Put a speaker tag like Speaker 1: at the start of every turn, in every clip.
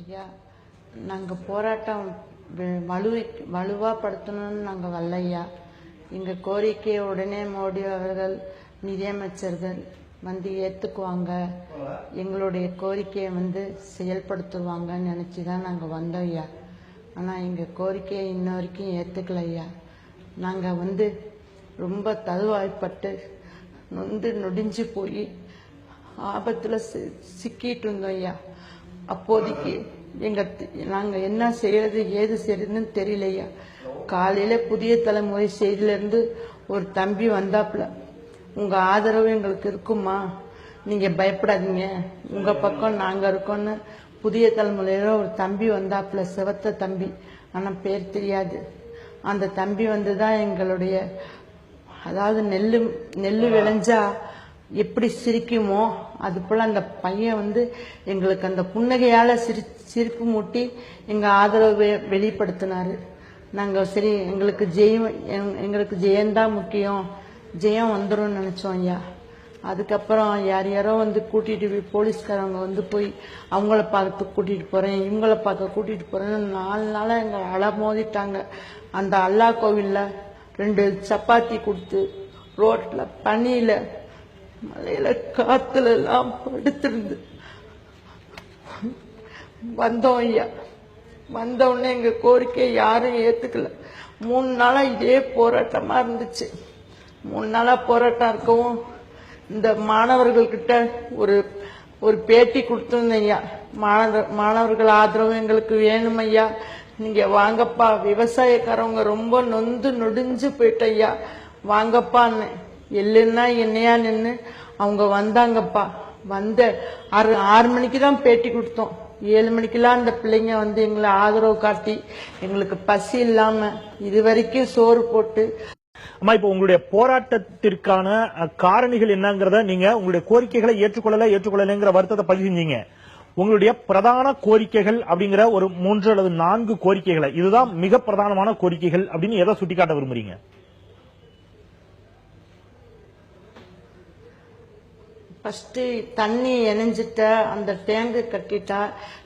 Speaker 1: ஐயா நாங்கள் போராட்டம் வலுவை வலுவாக படுத்தணும்னு நாங்கள் வரலையா எங்கள் கோரிக்கையை உடனே மோடி அவர்கள் நிதியமைச்சர்கள் வந்து ஏற்றுக்குவாங்க எங்களுடைய கோரிக்கையை வந்து செயல்படுத்துவாங்கன்னு நினச்சி தான் நாங்கள் வந்தோம் ஐயா. ஆனால் எங்கள் கோரிக்கையை இன்ன வரைக்கும் ஏற்றுக்கலையா நாங்கள் வந்து ரொம்ப தழுவாய்ப்பட்டு நொந்து நொடிஞ்சு போய் ஆபத்தில் சி- சிக்கிட்டு இருந்தோம் ஐயா. அப்போதைக்கு எங்க நாங்கள் நாங்க என்ன செய்யறது ஏது செய்யறதுன்னு தெரியலையா? காலையில புதிய தலைமுறை செய்தியிலிருந்து ஒரு தம்பி வந்தாப்புல உங்க ஆதரவு எங்களுக்கு இருக்குமா? நீங்க பயப்படாதீங்க. உங்க பக்கம் நாங்க இருக்கோம்னு புதிய தலைமுறையில ஒரு தம்பி வந்தாப்புல சிவத்த தம்பி. ஆனா பேர் தெரியாது. அந்த தம்பி வந்துதான் எங்களுடைய அதாவது நெல் நெல் விளைஞ்சா எப்படி சிரிக்குமோ அது போல் அந்த பையன் வந்து எங்களுக்கு அந்த புன்னகையால் சிரி சிரிப்பு மூட்டி எங்கள் ஆதரவை வெ- நாங்கள் சரி எங்களுக்கு ஜெயம் எங்களுக்கு ஜெயந்தான் முக்கியம். ஜெயம் வந்துடும் நினச்சோம் ஐயா. அதுக்கப்புறம் யார் யாரோ வந்து கூட்டிகிட்டு போய் போலீஸ்காரவங்க வந்து போய் அவங்கள பார்த்து கூட்டிகிட்டு போகிறேன் இவங்கள பார்க்க கூட்டிகிட்டு போகிறேன்னு நாலு நாளாக எங்கள் அழ மோதிட்டாங்க. அந்த அல்லா கோவிலில் ரெண்டு சப்பாத்தி கொடுத்து ரோட்டில் பனியில் மலையில காத்துல எல்லாம் படுத்திருந்து வந்தோம் ஐயா. வந்த உடனே எங்க கோரிக்கையை யாரும் ஏத்துக்கல. மூணு நாளா இதே போராட்டமா இருந்துச்சு. மூணு நாளா போராட்டம் இருக்கவும் இந்த மாணவர்கள்கிட்ட ஒரு ஒரு பேட்டி கொடுத்திருந்தேன் ஐயா. மாணவர் மாணவர்கள் ஆதரவு எங்களுக்கு வேணும் ஐயா. நீங்க வாங்கப்பா விவசாயக்காரவங்க ரொம்ப நொந்து நொடிஞ்சு போயிட்ட ஐயா. வாங்கப்பான்னு. இல்லைன்னா என்னையா நின்று அவங்க வந்தாங்கப்பா. வந்த ஆறு ஆறு மணிக்கு தான் பேட்டி கொடுத்தோம். ஏழு மணிக்கெல்லாம் அந்த பிள்ளைங்க வந்து எங்களை ஆதரவு காட்டி எங்களுக்கு பசி இல்லாம இது வரைக்கும் சோறு போட்டு
Speaker 2: அம்மா இப்ப உங்களுடைய போராட்டத்திற்கான காரணிகள் என்னங்கிறத நீங்க உங்களுடைய கோரிக்கைகளை ஏற்றுக்கொள்ளல ஏற்றுக்கொள்ளலைங்கிற வருத்தத்தை பதிவு செஞ்சீங்க. உங்களுடைய பிரதான கோரிக்கைகள் அப்படிங்கிற ஒரு மூன்று அல்லது நான்கு கோரிக்கைகளை இதுதான் மிக பிரதானமான கோரிக்கைகள் அப்படின்னு எதை சுட்டிக்காட்ட விரும்புறீங்க?
Speaker 1: ஃபஸ்ட்டு தண்ணி இணைஞ்சிட்ட அந்த டேங்கு கட்டிட்டா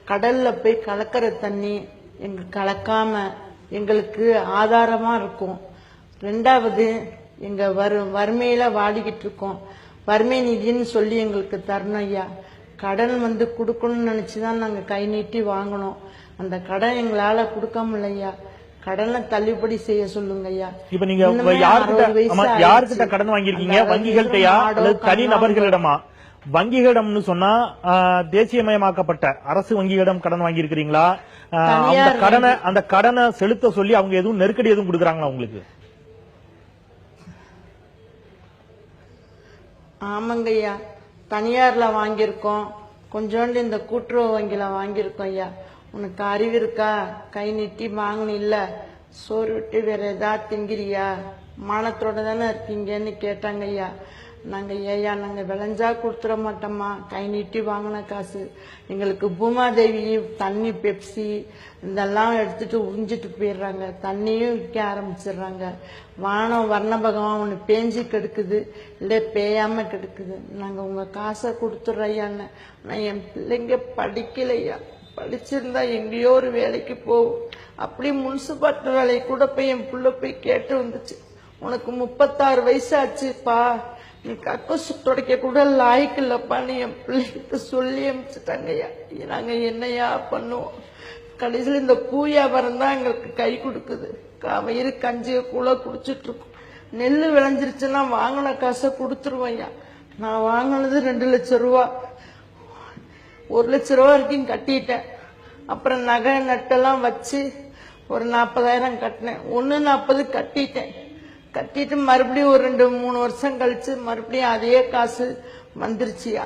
Speaker 1: கடலில் போய் கலக்கிற தண்ணி எங்கள் கலக்காம எங்களுக்கு ஆதாரமாக இருக்கும். ரெண்டாவது எங்கள் வறு வறுமையில் வாடிக்கிட்டு இருக்கோம். வறுமை நிதின்னு சொல்லி எங்களுக்கு தரணும் ஐயா. கடன் வந்து கொடுக்கணும்னு நினைச்சுதான் நாங்கள் கை நீட்டி வாங்கினோம். அந்த கடன் எங்களால் கொடுக்க முடியலையா கடனை தள்ளுபடி செய்ய சொல்லுங்க ஐயா.
Speaker 2: இப்ப நீங்க யாருக்கிட்ட. யாருக்கிட்ட கடன் வாங்கியிருக்கீங்க? வங்கிகள்கிட்டயா? அல்லது தனி. நபர்களிடமா? வங்கிகளிடம்னு சொன்னா தேசியமயமாக்கப்பட்ட அரசு வங்கிகளிடம் கடன் வாங்கியிருக்கிறீங்களா? அந்த கடனை அந்த கடனை செலுத்த சொல்லி அவங்க எதுவும் நெருக்கடி எதுவும் கொடுக்குறாங்களா உங்களுக்கு?
Speaker 1: ஆமாங்க ஐயா. தனியார்ல வாங்கியிருக்கோம். கொஞ்சோண்டு இந்த கூட்டுறவு வங்கியில வாங்கியிருக்கோம் ஐயா. உனக்கு அறிவு இருக்கா? கை நீட்டி வாங்கின இல்லை. சோறு விட்டு வேற ஏதாவது திங்கிறியா மானத்தோட தானே இருக்கீங்கன்னு கேட்டாங்க ஐயா. நாங்கள் ஐயா நாங்கள் விளைஞ்சா கொடுத்துட மாட்டோம்மா. கை நீட்டி வாங்கின காசு. எங்களுக்கு பூமாதேவி தண்ணி பெப்சி இதெல்லாம் எடுத்துட்டு உறிஞ்சிட்டு போயிடுறாங்க. தண்ணியும் விற்க ஆரம்பிச்சிடுறாங்க. வானம் வர்ண பகவான் ஒன்று பேஞ்சு கெடுக்குது. இல்லை பேயாம கெடுக்குது. நாங்கள் உங்கள் காசை கொடுத்துட்றோம் ஐயான்னு நான் என் பிள்ளைங்க படிக்கலையா? படிச்சிருந்தா எங்கேயோ ஒரு வேலைக்கு போகும் அப்படி முனிசிபாலிட்டி வேலை கூட போய் என் புள்ள போய் கேட்டு வந்துச்சு. உனக்கு முப்பத்தாறு வயசு ஆச்சுப்பா நீ கக்க துடைக்க கூட லாய்க்கு இல்லப்பா. என் பிள்ளைகிட்ட சொல்லி அனுப்பிச்சிட்டாங்கய்யா நாங்கள் என்னையா பண்ணுவோம்? கடைசியில் இந்த பூ வியாபாரம் தான் எங்களுக்கு கை கொடுக்குது. கயிறு கஞ்சியை கூட குடிச்சிட்டு இருக்கோம் நெல் விளைஞ்சிருச்சுன்னா வாங்கின காசை கொடுத்துருவோம் ஐயா. நான் வாங்கினது ரெண்டு லட்சம் ரூபா. ஒரு லட்ச ரூபா வரைக்கும் கட்டிட்டேன். அப்புறம் நகை நட்டெல்லாம் வச்சு ஒரு நாற்பதாயிரம் கட்டினேன். ஒன்று நாற்பது கட்டிட்டேன். கட்டிட்டு மறுபடியும் ஒரு ரெண்டு மூணு வருஷம் கழிச்சு மறுபடியும் அதே காசு வந்துருச்சியா?